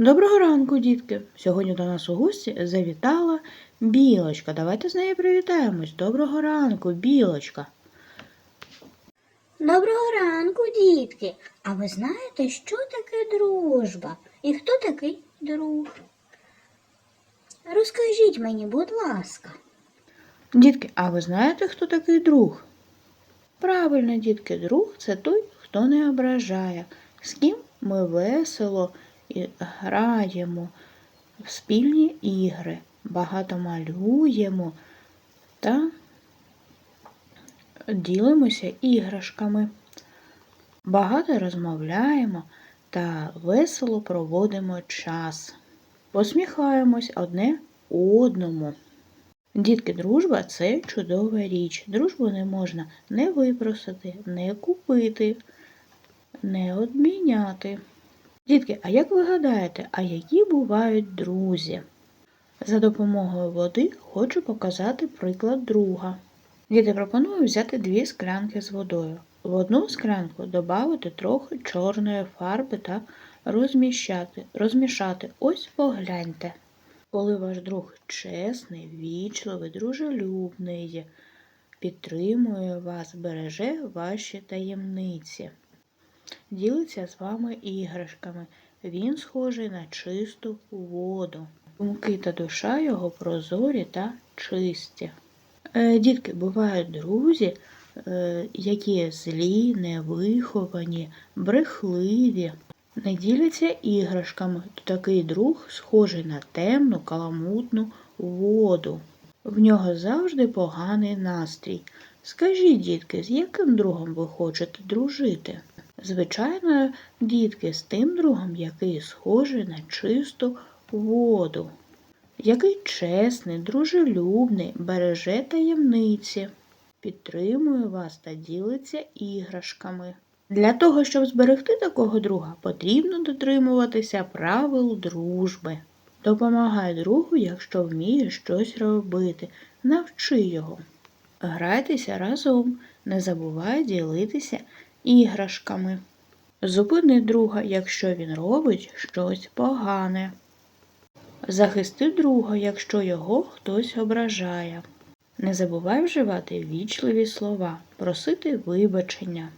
Доброго ранку, дітки! Сьогодні до нас у гості завітала білочка. Давайте з нею привітаємось. Доброго ранку, білочка. Доброго ранку, дітки. А ви знаєте, що таке дружба? І хто такий друг? Розкажіть мені, будь ласка. Дітки, а ви знаєте, хто такий друг? Правильно, дітки, друг це той, хто не ображає, з ким ми весело граємо в спільні ігри, багато малюємо та ділимося іграшками. Багато розмовляємо та весело проводимо час. Посміхаємось одне одному. Дітки, дружба це чудова річ. Дружбу не можна не випросити, не купити, не обміняти. Дітки, а як ви гадаєте, а які бувають друзі? За допомогою води хочу показати приклад друга. Діти пропоную взяти дві склянки з водою. В одну склянку додати трохи чорної фарби та розміщати, розмішати. Ось погляньте. Коли ваш друг чесний, вічливий, дружелюбний, підтримує вас, береже ваші таємниці, ділиться з вами іграшками. Він схожий на чисту воду. Думки та душа його прозорі та чисті. Е, Дітки, бувають друзі, е, які злі, невиховані, брехливі, не діляться іграшками. Такий друг схожий на темну, каламутну воду. В нього завжди поганий настрій. Скажіть, дітки, з яким другом ви хочете дружити? Звичайно, дітки, з тим другом, який схожий на чисту воду який чесний, дружелюбний, береже таємниці, підтримує вас та ділиться іграшками. Для того, щоб зберегти такого друга, потрібно дотримуватися правил дружби. Допомагай другу, якщо вміє щось робити, навчи його. Грайтеся разом, не забувай ділитися іграшками. Зупини друга, якщо він робить щось погане. Захисти друга, якщо його хтось ображає. Не забувай вживати вічливі слова, просити вибачення.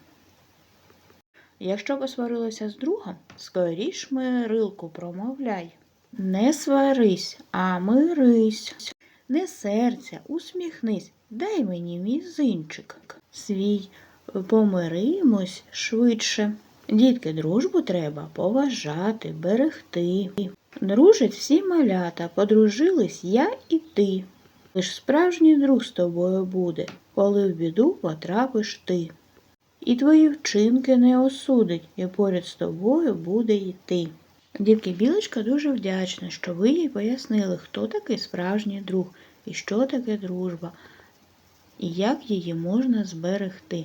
Якщо посварилася з другом, скоріш мирилку промовляй. Не сварись, а мирись. Не серця, усміхнись, дай мені мізинчик свій, помиримось швидше. Дітки, дружбу треба поважати, берегти. Дружать всі малята, подружились я і ти. Лиш справжній друг з тобою буде, коли в біду потрапиш ти. І твої вчинки не осудить, і поряд з тобою буде йти. Дітки білочка дуже вдячна, що ви їй пояснили, хто такий справжній друг і що таке дружба, і як її можна зберегти.